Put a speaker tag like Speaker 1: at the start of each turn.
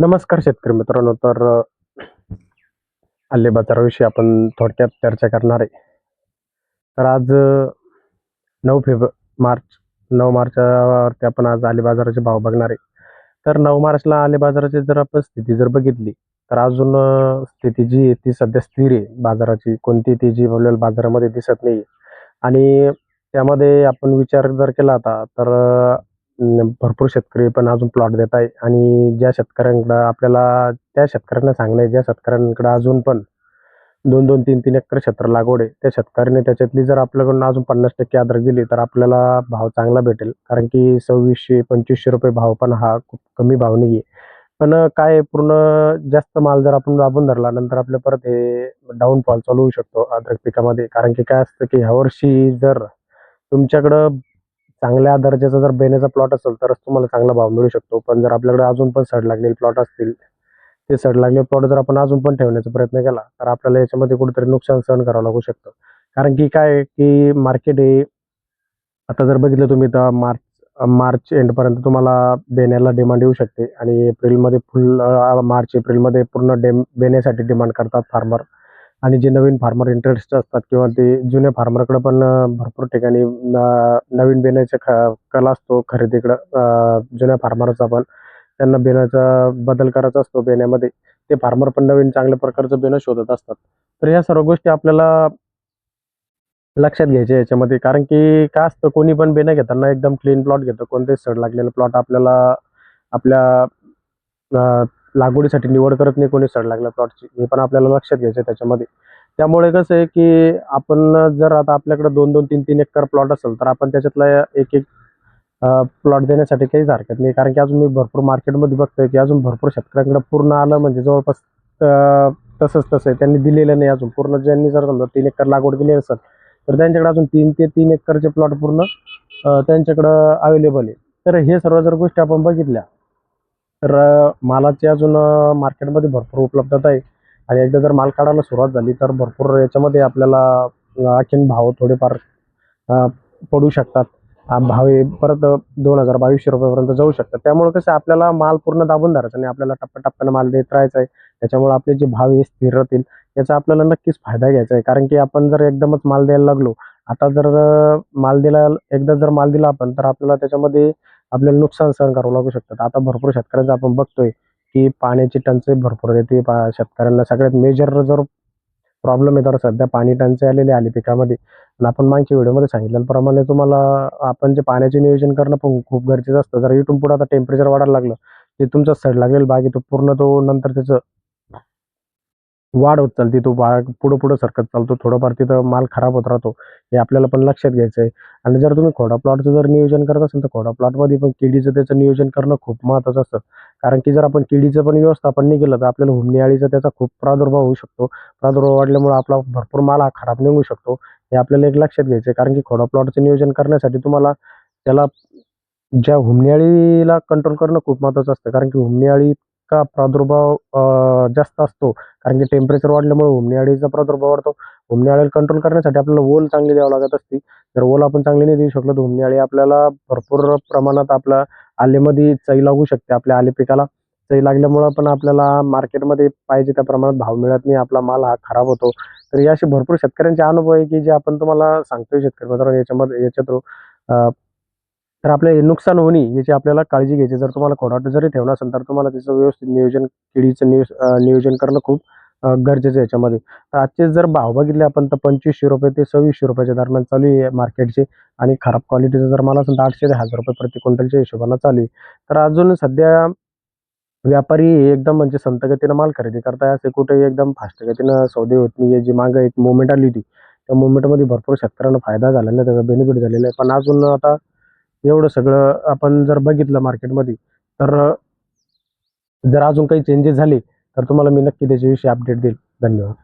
Speaker 1: नमस्कार शेतकरी मित्रांनो तर अ, आले बाजाराविषयी आपण थोडक्यात चर्चा करणार आहे. तर आज नऊ फेब मार्च नऊ मार्चवरती आपण आज आले बाजाराचे भाव बघणार आहे. तर नऊ मार्चला आले बाजाराची जर आपण स्थिती जर बघितली तर अजून स्थिती जी आहे ती सध्या स्थिर आहे. बाजाराची कोणती ती जी आपल्याला बाजारामध्ये दिसत नाही आणि त्यामध्ये आपण विचार जर केला आता तर भरपूर शेतकरी पण अजून प्लॉट देत आहे. आणि ज्या शेतकऱ्यांकडं आपल्याला त्या शेतकऱ्यांना सांगणं आहे ज्या शेतकऱ्यांकडं अजून पण दोन दोन तीन तीन एकर क्षेत्र लागवड आहे त्या शेतकऱ्याने त्याच्यातली जर आपल्याकडून अजून पन्नास टक्के अद्रक दिली तर आपल्याला भाव चांगला भेटेल. कारण की सव्वीसशे पंचवीसशे रुपये भाव पण हा खूप कमी भाव नाही आहे. पण काय पूर्ण जास्त माल जर आपण दाबून धरला नंतर आपल्या परत हे डाऊनफॉल चालू होऊ शकतो अद्रक पिकामध्ये. कारण की काय असतं की ह्यावर्षी जर तुमच्याकडं चांगल्या दर्जाचा जर बेण्याचा प्लॉट असेल तरच तुम्हाला चांगला भाव मिळू शकतो. पण जर आपल्याकडे अजून पण सड लागलेले प्लॉट असतील ते सड लागलेले प्लॉट जर आपण अजून पण ठेवण्याचा प्रयत्न केला तर आपल्याला याच्यामध्ये कुठेतरी नुकसान सहन करावं लागू शकतं. कारण की काय की मार्केट हे आता जर बघितलं तुम्ही तर मार्च मार्च एंडपर्यंत तुम्हाला बेण्याला डिमांड येऊ शकते. आणि एप्रिलमध्ये फुल मार्च एप्रिलमध्ये पूर्ण डेम बेण्यासाठी डिमांड करतात फार्मर आणि जे नवीन फार्मर इंटरेस्ट असतात किंवा ते जुन्या फार्मरकडं पण भरपूर ठिकाणी नवीन बेण्याचा ख कला असतो खरेदीकडं जुन्या फार्मरचा पण. त्यांना बेण्याचा बदल करायचा असतो बेण्यामध्ये ते फार्मर पण नवीन चांगल्या प्रकारचं बेणं शोधत असतात. तर ह्या सर्व गोष्टी आपल्याला लक्षात घ्यायच्या याच्यामध्ये. कारण की काय असतं कोणी पण बेणं घेताना एकदम क्लीन प्लॉट घेतं. कोणतेच सड लागलेलं प्लॉट आपल्याला आपल्या लागवडीसाठी निवड करत नाही कोणी सड लागल्या प्लॉटची हे पण आपल्याला लक्षात घ्यायचं आहे त्याच्यामध्ये. त्यामुळे कसं आहे की आपण जर आता आपल्याकडे दोन दोन तीन तीन एकर प्लॉट असेल तर आपण त्याच्यातला एक एक प्लॉट देण्यासाठी काहीच हरकत नाही. कारण की अजून मी भरपूर मार्केटमध्ये बघतोय की अजून भरपूर शेतकऱ्यांकडे पूर्ण आलं म्हणजे जवळपास तसंच तसं आहे त्यांनी दिलेलं नाही अजून. पूर्ण ज्यांनी जर समजा तीन एकर लागवड केली असेल तर त्यांच्याकडे अजून तीन ते तीन एकरचे प्लॉट पूर्ण त्यांच्याकडं अवेलेबल आहे. तर हे सर्व जर गोष्टी आपण बघितल्या तर मालाची अजून मार्केटमध्ये भरपूर उपलब्धता आहे. आणि एकदा जर माल काढायला सुरुवात झाली तर भरपूर याच्यामध्ये आपल्याला आखीन आणखीन भाव थोडेफार पडू शकतात. हा भाव हे परत दोन हजार बावीसशे रुपयापर्यंत जाऊ शकतात. त्यामुळे कसं आपल्याला माल पूर्ण दाबून धरायचा आणि आपल्याला टप्प्याटप्प्यानं माल देत राहायचा आहे. त्याच्यामुळे आपले जे भाव हे स्थिर राहतील. याचा आपल्याला नक्कीच फायदा घ्यायचा आहे. कारण की आपण जर एकदमच माल द्यायला लागलो आता जर माल दिला एकदा जर माल दिला आपण तर आपल्याला त्याच्यामध्ये आपल्याला नुकसान सहन करावं लागू शकतात आता भरपूर शेतकऱ्यांचं आपण बघतोय की पाण्याची टंचाई भरपूर येते. पा- शेतकऱ्यांना सगळ्यात मेजर जर प्रॉब्लेम येतात तर सध्या पाणी टंचाई आलेली आली पिकामध्ये. आणि आपण मागच्या व्हिडिओमध्ये सांगितल्याप्रमाणे तुम्हाला आपण जे पाण्याचे नियोजन करणं पण खूप गरजेचं असतं. जर इथून पुढे आता टेम्परेचर वाढायला लागलं ते तुमचा सड लागेल बाकी तो पूर्ण तो नंतर त्याचं वाढ होत चालते तो बाग पुढं पुढं सरकत चालतो. थोडंफार तिथं माल खराब होत राहतो हे आपल्याला पण लक्षात घ्यायचं आहे. आणि जर तुम्ही खोडा प्लॉटचं जर नियोजन करत असाल तर खोडा प्लॉटमध्ये पण किडीचं त्याचं नियोजन करणं खूप महत्त्वाचं असतं. कारण की जर आपण किडीचं पण व्यवस्थापन नाही केलं तर आपल्याला हुमणी आळीचा त्याचा खूप प्रादुर्भाव होऊ शकतो. प्रादुर्भाव वाढल्यामुळे आपला भरपूर माल हा खराब निघू शकतो हे आपल्याला एक लक्षात घ्यायचं आहे. कारण की खोडा प्लॉटचं नियोजन करण्यासाठी तुम्हाला त्याला ज्या हुमणी कंट्रोल करणं खूप महत्त्वाचं असतं. कारण की हुमणी इतका प्रादुर्भाव जास्त असतो. कारण की टेम्परेचर वाढल्यामुळे हुमणी अळीचा प्रादुर्भाव वाढतो. हुमणी कंट्रोल करण्यासाठी आपल्याला ओल चांगली द्यावं लागत असते. जर ओल आपण चांगली नाही देऊ शकलो तर हुमणी अळी आपल्याला भरपूर प्रमाणात आपल्या आलेमध्ये चई लागू शकते आपल्या आले पिकाला. चई लागल्यामुळं पण आपल्याला मार्केटमध्ये पाहिजे त्या प्रमाणात भाव मिळत नाही. आपला माल हा खराब होतो. तर हे असे भरपूर शेतकऱ्यांचे अनुभव आहे की जे आपण तुम्हाला सांगतोय शेतकरी मित्रांनो याच्यामध्ये याच्या थ्रू तर आपल्या हे नुकसान होणे याची आपल्याला काळजी घ्यायची. जर तुम्हाला खोडाट जरी ठेवला असेल तर तुम्हाला त्याचं व्यवस्थित नियोजन किडीचं नियोज नियोजन करणं खूप गरजेचं आहे याच्यामध्ये. तर आजचे जर भाव बघितले आपण तर पंचवीसशे रुपये ते सव्वीसशे रुपयाच्या दरम्यान चालू आहे मार्केटचे आणि खराब क्वालिटीचं जर मला असेल तर आठशे ते हजार रुपये प्रति क्विंटलच्या हिशोबानं चालू आहे. तर अजून सध्या व्यापारी एकदम म्हणजे संत गतीनं माल खरेदी करताय असे कुठेही एकदम फास्ट गतीनं सौदे होत नाही जी मागं एक मुवमेंट आली होती त्या मुवमेंटमध्ये भरपूर शेतकऱ्यांना फायदा झालेला आहे त्याचा बेनिफिट झालेला आहे. पण अजून आता एवढं सगळं आपण जर बघितलं मार्केटमध्ये तर जर अजून काही चेंजेस झाले तर तुम्हाला मी नक्की त्याच्याविषयी अपडेट देईल. धन्यवाद.